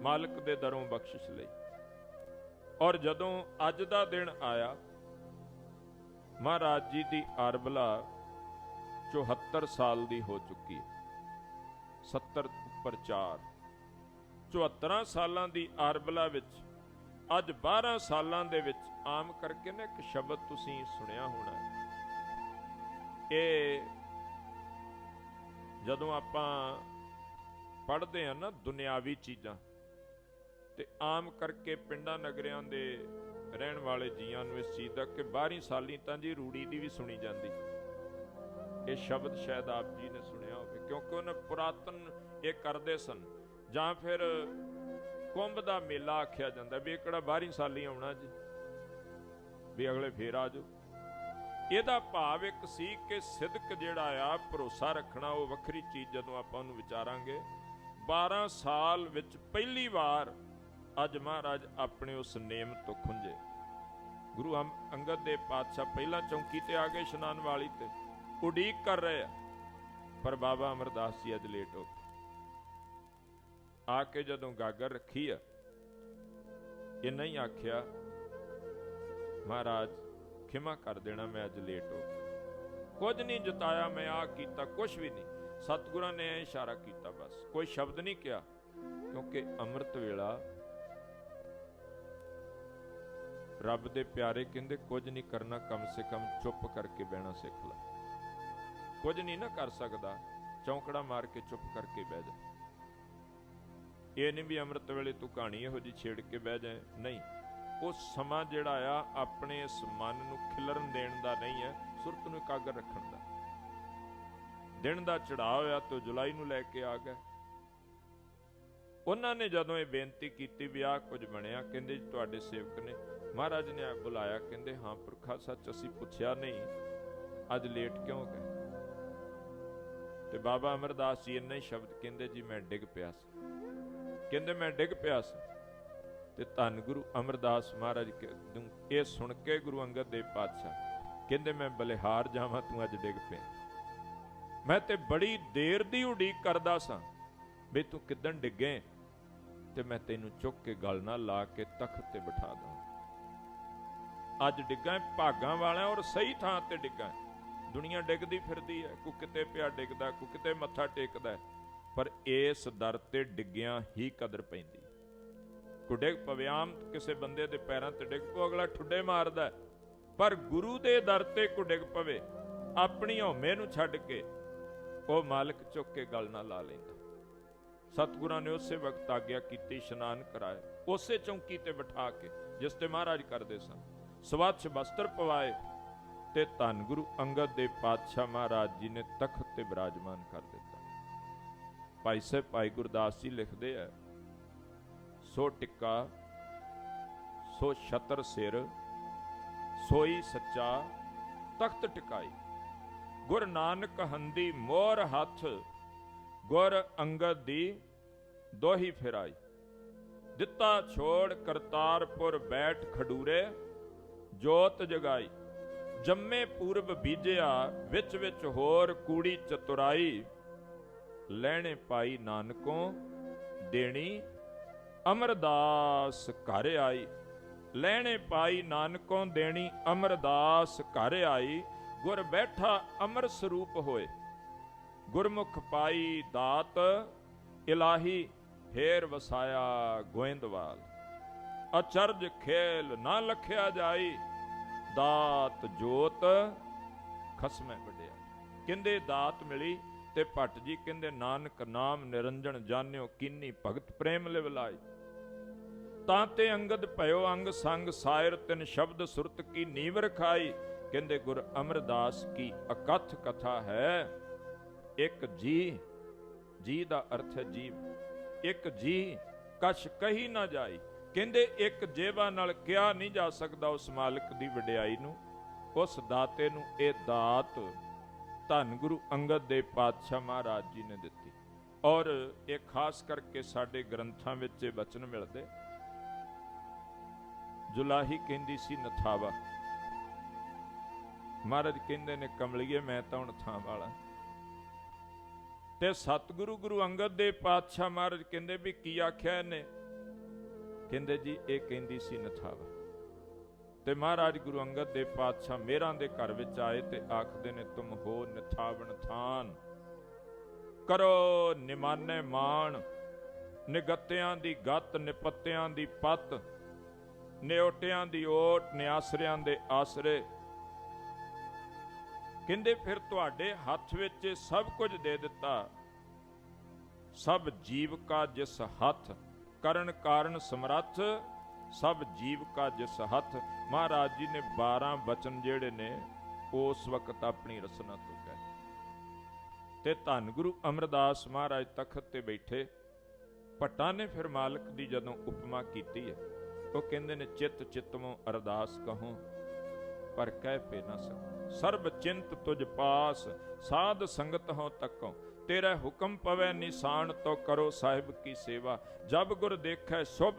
ਮਾਲਕ ਦੇ ਦਰੋਂ ਬਖਸ਼ਿਸ਼ ਲਈ। ਔਰ ਜਦੋਂ ਅੱਜ ਦਾ ਦਿਨ ਆਇਆ, ਮਹਾਰਾਜ ਜੀ ਦੀ ਆਰਬਲਾ 74 ਸਾਲ ਦੀ ਹੋ ਚੁੱਕੀ ਹੈ। 70 ਉੱਪਰ 4 74 ਸਾਲਾਂ ਦੀ ਆਰਬਲਾ ਵਿੱਚ, ਅੱਜ 12 ਸਾਲਾਂ ਦੇ ਵਿੱਚ ਆਮ ਕਰਕੇ ਨਾ ਇੱਕ ਸ਼ਬਦ ਤੁਸੀਂ ਸੁਣਿਆ ਹੋਣਾ ਇਹ ਜਦੋਂ ਆਪਾਂ ਪੜ੍ਹਦੇ ਆ ਨਾ ਦੁਨਿਆਵੀ ਚੀਜ਼ਾਂ ਤੇ ਆਮ ਕਰਕੇ ਪਿੰਡਾਂ ਨਗਰਿਆਂ ਦੇ ਰਹਿਣ ਵਾਲੇ ਜੀਆਂ ਨੂੰ ਇਸ ਚੀਜ਼ ਦਾ ਕਿ 12 ਸਾਲੀ ਤਾਂ ਜੀ ਰੂੜੀ ਦੀ ਵੀ ਸੁਣੀ ਜਾਂਦੀ। ਇਹ ਸ਼ਬਦ ਸ਼ਾਇਦ ਆਪ ਜੀ ਨੇ ਸੁਣਿਆ ਹੋਵੇ, ਕਿਉਂਕਿ ਉਹਨੇ ਪੁਰਾਤਨ ਇਹ ਕਰਦੇ ਸਨ। ਜਾਂ ਫਿਰ ਕੁੰਭ ਦਾ ਮੇਲਾ ਆਖਿਆ ਜਾਂਦਾ ਵੀ ਇਹ ਕਿਹੜਾ 12 ਸਾਲੀ ਆਉਣਾ ਜੀ? ਵੀ ਅਗਲੇ ਫੇਰ ਆ ਜਾਓ। ਇਹਦਾ ਭਾਵ ਇੱਕ ਸੀ ਕਿ ਸਿਦਕ ਜਿਹੜਾ ਆ, ਭਰੋਸਾ ਰੱਖਣਾ ਉਹ ਵੱਖਰੀ ਚੀਜ਼ ਜਦੋਂ ਆਪਾਂ ਉਹਨੂੰ ਵਿਚਾਰਾਂਗੇ। 12 ਸਾਲ ਵਿੱਚ ਪਹਿਲੀ ਵਾਰ ਅੱਜ ਮਹਾਰਾਜ ਆਪਣੇ ਉਸ ਨੇਮ ਤੋਂ ਖੁੰਝੇ। ਗੁਰੂ ਅੰਗਦ ਦੇ ਪਾਤਸ਼ਾਹ ਪਹਿਲਾਂ ਚੌਂਕੀ ਤੇ ਆ ਗਏ ਇਸ਼ਨਾਨ ਵਾਲੀ ਤੇ। ਉਡੀਕ ਕਰ ਰਹੇ ਆ। ਪਰ ਬਾਬਾ ਅਮਰਦਾਸ ਜੀ ਅੱਜ ਲੇਟ ਹੋ ਗਏ। ਆ ਕੇ ਜਦੋਂ ਗਾਗਰ ਰੱਖੀ ਆ ਇਹ ਨਹੀਂ ਆਖਿਆ, ਮਹਾਰਾਜ, ਖਿਮਾ ਕਰ ਦੇਣਾ ਮੈਂ ਅੱਜ ਲੇਟ ਹੋ ਗਿਆ ਕੁਝ ਨਹੀਂ ਜਤਾਇਆ ਮੈਂ ਆ ਕੀਤਾ ਕੁਝ ਵੀ ਨਹੀਂ। ਸਤਿਗੁਰਾਂ ਨੇ ਇਹ ਇਸ਼ਾਰਾ ਕੀਤਾ ਬਸ। ਕੋਈ ਸ਼ਬਦ ਨਹੀਂ ਕਿਹਾ, ਕਿਉਂਕਿ ਅੰਮ੍ਰਿਤ ਵੇਲਾ ਰੱਬ ਦੇ ਪਿਆਰੇ ਕਹਿੰਦੇ, ਕੁਝ ਨਹੀਂ ਕਰਨਾ, ਕਮ ਸੇ ਕਮ ਚੁੱਪ ਕਰਕੇ ਬਹਿਣਾ ਸਿੱਖ ਲੈ। ਕੁਝ ਨਹੀਂ ਨਾ ਕਰ ਸਕਦਾ, ਚੌਂਕੜਾ ਮਾਰ ਕੇ ਚੁੱਪ ਕਰਕੇ ਬਹਿ ਜਾ। ਇਹ ਨਹੀਂ ਵੀ ਅੰਮ੍ਰਿਤ ਵੇਲੇ ਤੂੰ ਕਹਾਣੀ ਇਹੋ ਜੀ ਛੇੜ ਕੇ ਬਹਿ ਜਾਏ। ਨਹੀਂ, ਉਹ ਸਮਾਂ ਜਿਹੜਾ ਆ, ਆਪਣੇ ਇਸ ਮਨ ਨੂੰ ਖਿਲਰਨ ਦੇਣ ਦਾ ਨਹੀਂ ਹੈ, ਸੁਰਤ ਨੂੰ ਇਕਾਗਰ ਰੱਖਣ ਦਾ। ਦਿਨ ਦਾ ਚੜਾਅ ਹੋਇਆ, ਤੇ ਜੁਲਾਈ ਨੂੰ ਲੈ ਕੇ ਆ ਗਏ ਉਹਨਾਂ ਨੇ ਜਦੋਂ ਇਹ ਬੇਨਤੀ ਕੀਤੀ ਵੀ ਆਹ ਕੁਝ ਬਣਿਆ, ਕਹਿੰਦੇ ਜੀ ਤੁਹਾਡੇ ਸੇਵਕ ਨੇ ਮਹਾਰਾਜ ਨੇ ਆ ਬੁਲਾਇਆ, ਕਹਿੰਦੇ, ਹਾਂ ਪੁਰਖਾ, ਸੱਚ ਅਸੀਂ ਪੁੱਛਿਆ ਨਹੀਂ। ਅੱਜ ਲੇਟ ਕਿਉਂ ਗਏ? ਤੇ ਬਾਬਾ ਅਮਰਦਾਸ ਜੀ ਇੰਨੇ ਹੀ ਸ਼ਬਦ ਕਹਿੰਦੇ, ਜੀ ਮੈਂ ਡਿੱਗ ਪਿਆ ਸੀ। ਕਹਿੰਦੇ, ਮੈਂ ਡਿੱਗ ਪਿਆ ਸੀ। ਤੇ ਧੰਨ ਗੁਰੂ ਅਮਰਦਾਸ ਮਹਾਰਾਜ ਇਹ ਸੁਣ ਕੇ ਗੁਰੂ ਅੰਗਦ ਦੇਵ ਪਾਤਸ਼ਾਹ ਕਹਿੰਦੇ, ਮੈਂ ਬਲਿਹਾਰ ਜਾਵਾਂ, ਤੂੰ ਅੱਜ ਡਿੱਗ ਪਿਆ। ਮੈਂ ਤੇ ਬੜੀ ਦੇਰ ਦੀ ਉਡੀਕ ਕਰਦਾ ਸਾਂ ਵੀ ਤੂੰ ਕਿਦਣ ਡਿੱਗੇ ਤੇ ਮੈਂ ਤੈਨੂੰ ਚੁੱਕ ਕੇ ਗਲ ਨਾਲ ਲਾ ਕੇ ਤਖਤ ਤੇ ਬਿਠਾ ਦਾਂ ਅੱਜ ਡਿੱਗਾ, ਭਾਗਾਂ ਵਾਲਾ ਔਰ ਸਹੀ ਥਾਂ ਤੇ ਡਿੱਗਾ। ਦੁਨੀਆ ਡਿੱਗਦੀ ਫਿਰਦੀ ਹੈ ਕੋ ਕਿਤੇ ਪਿਆ ਡਿੱਗਦਾ, ਕੋ ਕਿਤੇ ਮੱਥਾ ਟੇਕਦਾ ਪਰ ਇਸ ਦਰ ਤੇ ਡਿੱਗਿਆਂ ਹੀ ਕਦਰ ਪੈਂਦੀ। ਕੋ ਡਿੱਗ ਪਵੇ ਆਮ, ਕਿਸੇ ਬੰਦੇ ਦੇ ਪੈਰਾਂ ਤੇ ਡਿੱਗ ਪੋ ਅਗਲਾ ਠੁੱਡੇ ਮਾਰਦਾ ਪਰ ਗੁਰੂ ਦੇ ਦਰ ਤੇ ਕੋ ਡਿੱਗ ਪਵੇ, ਆਪਣੀ ਹਉਮੈ ਨੂੰ ਛੱਡ ਕੇ, ਉਹ ਮਾਲਕ ਚੁੱਕ ਕੇ ਗਲ ਨਾਲ ਲਾ ਲੈਂਦਾ। ਸਤਿਗੁਰਾਂ ਨੇ ਉਸੇ ਵਕਤ ਆਗਿਆ ਕੀਤੀ ਇਸ਼ਨਾਨ ਕਰਾਇਆ, ਉਸੇ ਚੌਂਕੀ ਤੇ ਬਿਠਾ ਕੇ, ਜਿਸ ਤੇ ਮਹਾਰਾਜ ਕਰਦੇ ਸਨ। ਸਵੱਛ ਬਸਤਰ ਪਵਾਏ ਤੇ ਧੰਨ ਗੁਰੂ ਅੰਗਦ ਦੇ ਪਾਤਸ਼ਾਹ ਮਹਾਰਾਜ ਜੀ ਨੇ ਤਖਤ ਤੇ ਬਿਰਾਜਮਾਨ ਕਰ ਦਿੱਤਾ। ਭਾਈ ਸਾਹਿਬ, ਭਾਈ ਗੁਰਦਾਸ ਜੀ ਲਿਖਦੇ ਆ, ਸੋ ਟਿੱਕਾ, ਸੋ ਛਤਰ ਸਿਰ, ਸੋਈ ਸੱਚਾ, ਤਖਤ ਟਿਕਾਈ। ਗੁਰ ਨਾਨਕ ਹੰਦੀ ਮੋਰ ਹੱਥ, ਗੁਰ ਅੰਗਦ ਦੀ ਦੋਹੀ ਫਿਰਾਈ। ਦਿੱਤਾ ਛੋੜ ਕਰਤਾਰਪੁਰ ਬੈਠ ਖਡੂਰੇ ਜੋਤ ਜਗਾਈ। ਜੰਮੇ ਪੂਰਬ ਬੀਜਿਆ, ਵਿੱਚ ਵਿੱਚ ਹੋਰ ਕੂੜੀ ਚਤੁਰਾਈ। ਲੈਣੇ ਪਾਈ ਨਾਨਕੋਂ, ਦੇਣੀ ਅਮਰਦਾਸ ਘਰ ਆਈ। ਲੈਣੇ ਪਾਈ ਨਾਨਕੋਂ, ਦੇਣੀ ਅਮਰਦਾਸ ਘਰ ਆਈ। ਗੁਰ ਬੈਠਾ ਅਮਰ ਸਰੂਪ ਹੋਏ। ਗੁਰਮੁਖ ਪਾਈ ਦਾਤ, ਇਲਾਹੀ ਫੇਰ ਵਸਾਇਆ ਗੋਇੰਦਵਾਲ। ਅਚਰਜ ਖੇਲ ਨਾ ਲਖਿਆ ਜਾਈ। ਦਾਤ ਜੋਤ ਖਸਮੈ ਵਡਿਆ ਕਹਿੰਦੇ ਦਾਤ ਮਿਲੀ ਤੇ ਭੱਟ ਜੀ ਕਹਿੰਦੇ, ਨਾਨਕ ਨਾਮ ਨਿਰੰਜਨ ਜਾਣਿਓ, ਕਿੰਨੀ ਭਗਤ ਪ੍ਰੇਮ ਲਿਵਲਾਈ ਤਾਂ ਤੇ ਅੰਗਦ ਭਇਓ ਅੰਗ ਸੰਗ ਸਾਇਰ ਤਿਨ ਸ਼ਬਦ ਸੁਰਤ ਕੀ ਨੀਵ ਰਖਾਈ ਕਹਿੰਦੇ, ਗੁਰ ਅਮਰਦਾਸ ਕੀ ਅਕਥ ਕਥਾ ਹੈ। ਇੱਕ ਜੀ ਜੀ ਦਾ ਅਰਥ ਹੈ ਜੀਵ। ਇੱਕ ਜੀ, ਕਛ ਕਹੀ ਨਾ ਜਾਈ। ਕਹਿੰਦੇ, ਇੱਕ ਜੇਵਾ ਨਾਲ ਕਿਹਾ ਨਹੀਂ ਜਾ ਸਕਦਾ ਉਸ ਮਾਲਕ ਦੀ ਵਡਿਆਈ ਨੂੰ। ਉਸ ਦਾਤੇ ਨੂੰ ਇਹ ਦਾਤ ਧੰਨ ਗੁਰੂ ਅੰਗਦ ਦੇ ਪਾਤਸ਼ਾਹ ਮਹਾਰਾਜ ਜੀ ਨੇ ਦਿੱਤੀ। ਔਰ ਇਹ ਖਾਸ ਕਰਕੇ ਸਾਡੇ ਗ੍ਰੰਥਾਂ ਵਿੱਚ ਇਹ ਬਚਨ ਮਿਲਦੇ। ਜੁਲਾਹੀ ਕਹਿੰਦੀ ਸੀ, ਨਥਾਵਾ। ਮਹਾਰਾਜ ਕਹਿੰਦੇ ਨੇ, ਕਮਲੀਏ, ਮੈਂ ਤਾਂ ਹੁਣ ਥਾਂ ਵਾਲਾ ਤੇ ਸਤਿਗੁਰੂ ਗੁਰੂ ਅੰਗਦ ਦੇ ਪਾਤਸ਼ਾਹ ਮਹਾਰਾਜ ਕਹਿੰਦੇ ਵੀ ਕੀ ਆਖਿਆ ਇਹਨੇ? ਕਹਿੰਦੇ ਜੀ, ਇਹ ਕਹਿੰਦੀ ਸੀ ਨਥਾਵਾ। ਤੇ ਮਹਾਰਾਜ ਗੁਰੂ ਅੰਗਦ ਦੇਵ ਪਾਤਸ਼ਾਹ ਮੇਰਾਂ ਦੇ ਘਰ ਵਿੱਚ ਆਏ ਤੇ ਆਖਦੇ ਨੇ, ਤੁਮ ਹੋ ਨਿਥਾਵਣ ਥਾਨ। ਕਰੋ ਨਿਮਾਨੇ ਮਾਣ। ਨਿਗੱਤਿਆਂ ਦੀ ਗੱਤ, ਨਿਪੱਤਿਆਂ ਦੀ ਪੱਤ। ਨਿਓਟਿਆਂ ਦੀ ਓਟ, ਨਿਆਸਰਿਆਂ ਦੇ ਆਸਰੇ। ਕਹਿੰਦੇ, ਫਿਰ ਤੁਹਾਡੇ ਹੱਥ ਵਿੱਚ ਸਭ ਕੁਝ ਦੇ ਦਿੱਤਾ। ਸਭ ਜੀਵ ਕਾ ਜਿਸ ਹੱਥ ਕਰਨ ਕਾਰਨ ਸਮਰੱਥ, ਸਭ ਜੀਵ ਕਾ ਜਿਸ ਹੱਥ। ਮਹਾਰਾਜ ਜੀ ਨੇ 12 ਬਚਨ ਜਿਹੜੇ ਨੇ, ਉਸ ਵਕਤ ਆਪਣੀ ਰਸਨਾ ਤੋਂ ਕਹੇ ਤੇ ਧੰਨ ਗੁਰੂ ਅਮਰਦਾਸ ਮਹਾਰਾਜ ਤਖਤ ਤੇ ਬੈਠੇ। ਭੱਟਾਂ ਨੇ ਫਿਰ ਮਾਲਕ ਦੀ ਜਦੋਂ ਉਪਮਾ ਕੀਤੀ ਹੈ, ਉਹ ਕਹਿੰਦੇ ਨੇ, ਚਿੱਤ ਚਿਤਮੋ ਅਰਦਾਸ ਕਹੂੰ, ਪਰ ਕਹਿ ਪੇ ਨਾ ਸਕੂੰ। ਸਰਬ ਚਿੰਤ ਤੁਜ ਪਾਸ, ਸਾਧ ਸੰਗਤ ਹੋ ਤੱਕੋ ਤੇਰਾ ਹੁਕਮ ਪਵੇ ਨਿਸ਼ਾਨ ਤੋ ਕਰੋ ਸਾਹਿਬ ਕੀ ਸੇਵਾ। ਜਬ ਗੁਰ ਦੇਖੈ ਸ਼ੁਭ